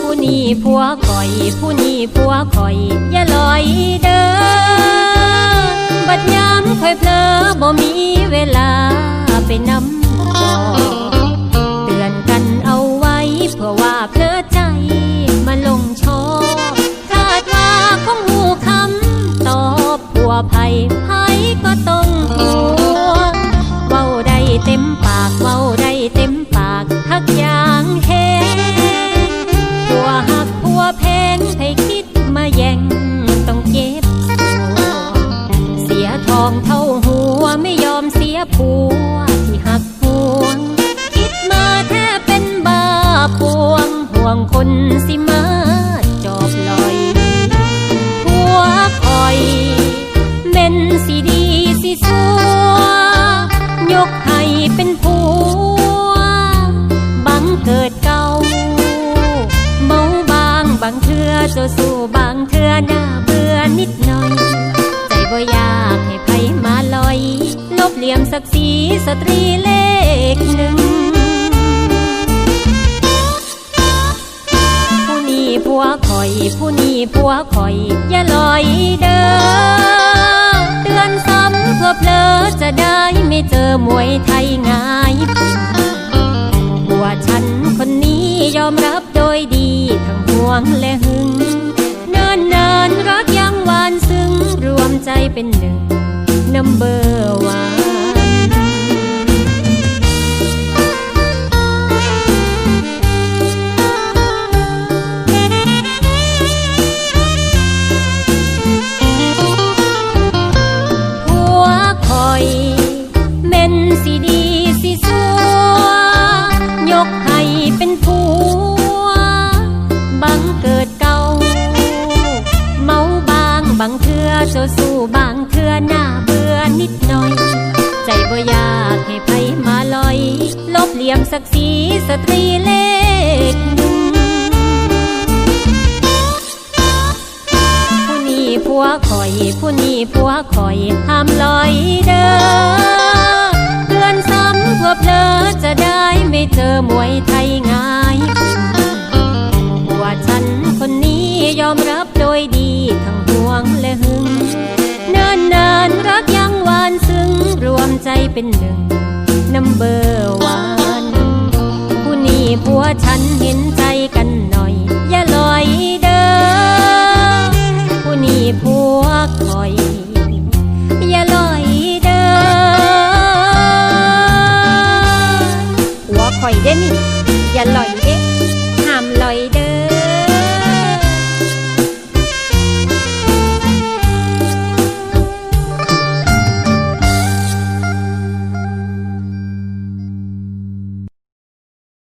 ผู้นี้ผัวข่อย ผู้นี้ผัวข่อย อย่าลอยเด้อ บ่มีเวลาไปนำจอเตือนกันเอาไว้เพื่อว่าเพลอใจมาลงชอบคาดว่าคงหูคำตอบผัวไผ่ไผ่ก็ต้องหัวเว้าได้เต็มปากเว้าได้เต็มปากทักอย่างเฮผัวหักผัวแพงให้คิดมาแย่งต้องเจ็บตัวเสียทองเท่า ไม่ยอมเสียผัวที่หักห่วง คิดมาแทบเป็นบ้าปวงห่วงคนสิมาจอบลอยผัวคอยเม่นสิดีสิสัวยกให้เป็นผัว บังเกิดเก่าเมาบางบางเทือเจ้สู้บางเทือหน้าเบื่อนิดหน่อย ใจบ่อยา ลี่ยมศักดิ์ศรีสตรีเลขหนึ่งผู้นี้ผัวข่อย ผู้นี้ผัวข่อย อย่าลอยเด้อเตือนซ้ำเพื่อเพลอจะได้ไม่เจอมวยไทยง่ายปิ่นผัวฉันคนนี้ยอมรับโดยดีทั้งห่วงและหึงเนินนานรักยังหวานซึ้งรวมใจเป็นหนึ่งนัมเบอร์ เป็นผัว บังเกิดเก่า เมาบางบางเทือเจ้าสู้บางเทือหน้าเบื่อนิดหน่อย ใจบ่อยากให้ไผมาลอย ลบเหลี่ยมศักดิ์ศรีสตรีเลขหนึ่งผู้นี้ผัวข่อย ผู้นี้ผัวข่อยห้ามลอยเด้อเตือนซ้ำเพื่อเพลอจะได้ ไม่เจอมวยไทยง่ายผัวฉันคนนี้ยอมรับโดยดีทั้งห่วงและหึงเนิ่นนานรักยังหวานซึ้งรวมใจเป็นหนึ่งนัมเบอร์วันผู้นี้ผัวฉันเห็นใจกันหน่อย